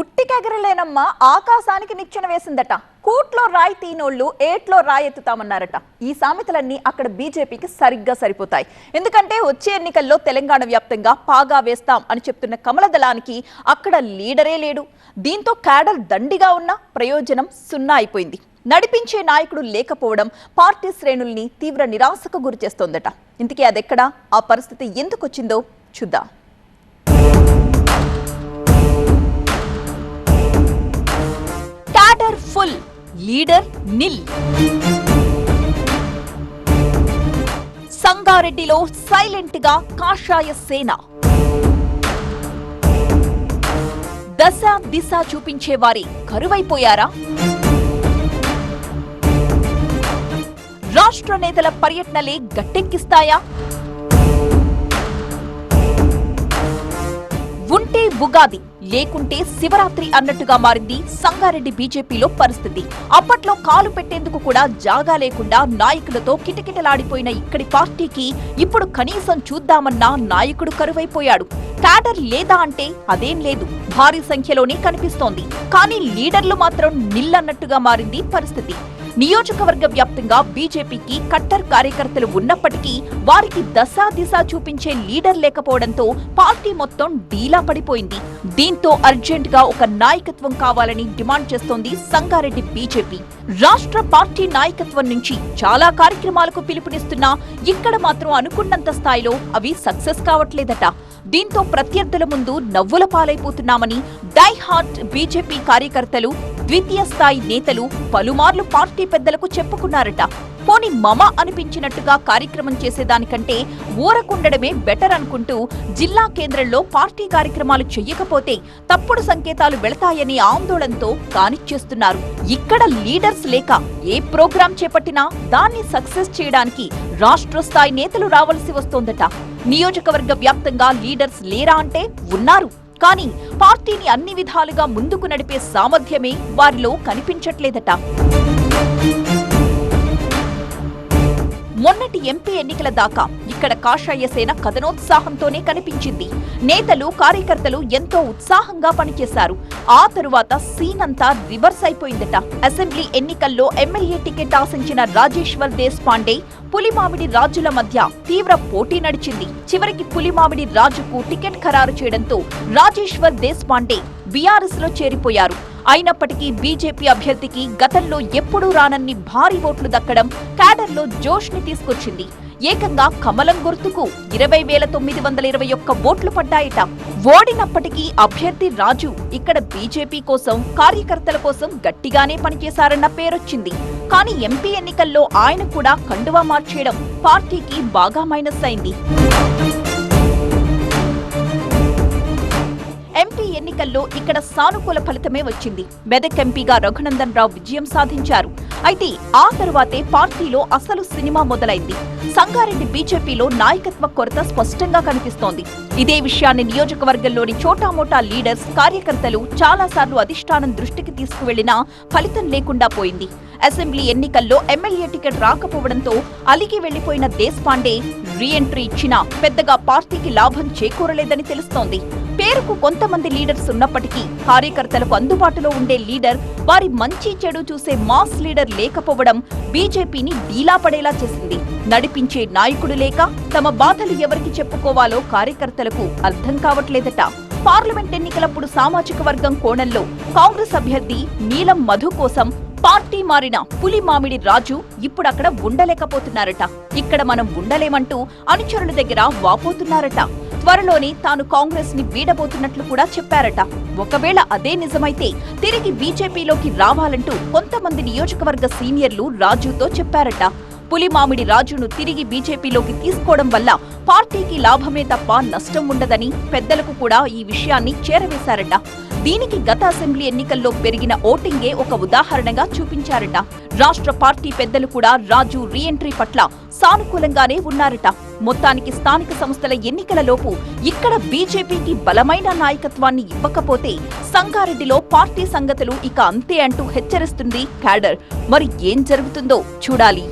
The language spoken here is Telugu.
ఉట్టికెగరలేనమ్మా ఆకాశానికి నిచ్చెన వేసిందట. కూట్లో రాయి తీనోళ్ళు ఏట్లో రాయి ఎత్తుతామన్నారట. ఈ సామెతలన్నీ అక్కడ బీజేపీకి సరిగ్గా సరిపోతాయి. ఎందుకంటే వచ్చే ఎన్నికల్లో తెలంగాణ వ్యాప్తంగా పాగా వేస్తాం అని చెప్తున్న కమల దళానికి అక్కడ లీడరే లేడు. దీంతో క్యాడర్ దండిగా ఉన్న ప్రయోజనం సున్నా అయిపోయింది. నడిపించే నాయకుడు లేకపోవడం పార్టీ శ్రేణుల్ని తీవ్ర నిరాశకు గురిచేస్తోందట. ఇంతకీ అదెక్కడా? ఆ పరిస్థితి ఎందుకు వచ్చిందో చూద్దాం. Leader nil. సంగారెడ్డిలో సైలెంట్గా కాషాయ సేన. దశ దిశ చూపించే వారి కరువైపోయారా? రాష్ట్ర నేతల పర్యటనలే గట్టెక్కిస్తాయా? ఉంటే ఉగాది. లేకుంటే శివరాత్రి అన్నట్టుగా మారింది సంగారెడ్డి బీజేపీలో పరిస్థితి. అప్పట్లో కాలు పెట్టేందుకు కూడా జాగా లేకుండా నాయకులతో కిటకిటలాడిపోయిన ఇక్కడి పార్టీకి ఇప్పుడు కనీసం చూద్దామన్నా నాయకుడు కరువైపోయాడు. క్యాడర్ లేదా అంటే అదేం లేదు. భారీ సంఖ్యలోనే కనిపిస్తోంది. కానీ లీడర్లు మాత్రం నిల్లన్నట్టుగా మారింది పరిస్థితి. నియోజకవర్గ వ్యాప్తంగా బీజేపీకి కట్టర్ కార్యకర్తలు ఉన్నప్పటికీ వారికి దశా దిశ చూపించే లీడర్ లేకపోవడంతో పార్టీ మొత్తం డీలా పడిపోయింది. దీంతో అర్జెంట్గా ఒక నాయకత్వం కావాలని డిమాండ్ చేస్తోంది సంగారెడ్డి బీజేపీ. రాష్ట్ర పార్టీ నాయకత్వం నుంచి చాలా కార్యక్రమాలకు పిలుపునిస్తున్నా ఇక్కడ మాత్రం అనుకున్నంత స్థాయిలో అవి సక్సెస్ కావట్లేదట. దీంతో ప్రత్యర్థుల ముందు నవ్వుల పాలైపోతున్నామని డై హార్ట్ బీజేపీ కార్యకర్తలు ద్వితీయ స్థాయి నేతలు పలుమార్లు పార్టీ పెద్దలకు చెప్పుకున్నారట. పోని మమ అనిపించినట్టుగా కార్యక్రమం చేసేదానికంటే ఊరకుండడమే బెటర్ అనుకుంటూ జిల్లా కేంద్రంలో పార్టీ కార్యక్రమాలు చెయ్యకపోతే తప్పుడు సంకేతాలు వెళతాయనే ఆందోళనతో కానిచ్చేస్తున్నారు. ఇక్కడ లీడర్స్ లేక ఏ ప్రోగ్రాం చేపట్టినా దాన్ని సక్సెస్ చేయడానికి రాష్ట్ర స్థాయి నేతలు రావాల్సి వస్తోందట. నియోజకవర్గ వ్యాప్తంగా లీడర్స్ లేరా అంటే ఉన్నారు. కానీ పార్టీని అన్ని విధాలుగా ముందుకు నడిపే సామర్థ్యమే వారిలో కనిపించట్లేదట. మొన్నటి ఎంపీ ఎన్నికల దాకా ఇక్కడ కాషాయ సేన కథనోత్సాహంతోనే కనిపించింది. నేతలు కార్యకర్తలు ఎంతో ఉత్సాహంగా పనిచేశారు. ఆ తరువాత సీన్ అంతా రివర్స్ అయిపోయిందట. అసెంబ్లీ ఎన్నికల్లో ఎమ్మెల్యే టికెట్ ఆశించిన రాజేశ్వర్ దేశ్ పాండే పులిమామిడి రాజుల మధ్య తీవ్ర పోటీ నడిచింది. చివరికి పులిమామిడి రాజుకు టికెట్ ఖరారు చేయడంతో రాజేశ్వర్ దేశ్ పాండే బీఆర్ఎస్లో చేరిపోయారు. అయినప్పటికీ బీజేపీ అభ్యర్థికి గతంలో ఎప్పుడూ రానన్ని భారీ ఓట్లు దక్కడం క్యాడర్లో జోష్ని తీసుకొచ్చింది. ఏకంగా కమలం గుర్తుకు ఇరవై వేల తొమ్మిది వందల ఇరవై ఒక్క ఓట్లు పడ్డాయట. ఓడినప్పటికీ అభ్యర్థి రాజు ఇక్కడ బీజేపీ కోసం కార్యకర్తల కోసం గట్టిగానే పనిచేశారన్న పేరొచ్చింది. కానీ ఎంపీ ఎన్నికల్లో ఆయన కూడా కండువా మార్చేయడం పార్టీకి బాగా మైనస్ అయింది. ఎంపీ ఎన్నికల్లో ఇక్కడ సానుకూల ఫలితమే వచ్చింది. మెదక్ ఎంపీగా రఘునందన్ రావు విజయం సాధించారు. అయితే ఆ తరువాతే పార్టీలో అసలు సినిమా మొదలైంది. సంగారెడ్డి బీజేపీలో నాయకత్వ కొరత స్పష్టంగా కనిపిస్తోంది. ఇదే విషయాన్ని నియోజకవర్గంలోని చోటామోటా లీడర్స్ కార్యకర్తలు చాలాసార్లు అధిష్టానం దృష్టికి తీసుకువెళ్ళినా ఫలితం లేకుండా పోయింది. అసెంబ్లీ ఎన్నికల్లో ఎమ్మెల్యే టికెట్ రాకపోవడంతో అలిగి వెళ్ళిపోయిన దేశపాండే రీఎంట్రీ ఇచ్చినా పెద్దగా పార్టీకి లాభం చేకూరలేదని తెలుస్తోంది. పేరుకు కొంతమంది లీడర్స్ ఉన్నప్పటికీ కార్యకర్తలకు అందుబాటులో ఉండే లీడర్ వారి మంచి చెడు చూసే మాస్ లీడర్ లేకపోవడం బీజేపీని డీలా పడేలా చేసింది. నడిపించే నాయకుడు లేక తమ బాధలు ఎవరికి చెప్పుకోవాలో కార్యకర్తలకు అర్థం కావట్లేదట. పార్లమెంట్ ఎన్నికలప్పుడు సామాజిక వర్గం కోణంలో కాంగ్రెస్ అభ్యర్థి నీలం మధు కోసం పార్టీ మారిన పులి మామిడి రాజు ఇప్పుడక్కడ ఉండలేకపోతున్నారట. ఇక్కడ మనం ఉండలేమంటూ అనుచరుల దగ్గర వాపోతున్నారట. త్వరలోనే తాను కాంగ్రెస్ని వీడబోతున్నట్లు కూడా చెప్పారట. ఒకవేళ అదే నిజమైతే తిరిగి బీజేపీలోకి రావాలంటూ కొంతమంది నియోజకవర్గ సీనియర్లు రాజుతో చెప్పారట. పులిమామిడి రాజును తిరిగి బీజేపీలోకి తీసుకోవడం వల్ల పార్టీకి లాభమే తప్ప నష్టం ఉండదని పెద్దలకు కూడా ఈ విషయాన్ని చేరవేశారట. దీనికి గత అసెంబ్లీ ఎన్నికల్లో పెరిగిన ఓటింగే ఒక ఉదాహరణగా చూపించారట. రాష్ట్ర పార్టీ పెద్దలు కూడా రాజు రీఎంట్రీ పట్ల సానుకూలంగానే ఉన్నారట. మొత్తానికి స్థానిక సంస్థల ఎన్నికలలోపు ఇక్కడ బీజేపీకి బలమైన నాయకత్వాన్ని ఇవ్వకపోతే సంగారెడ్డిలో పార్టీ సంగతులు ఇక అంతే అంటూ హెచ్చరిస్తుంది క్యాడర్. మరి ఏం జరుగుతుందో చూడాలి.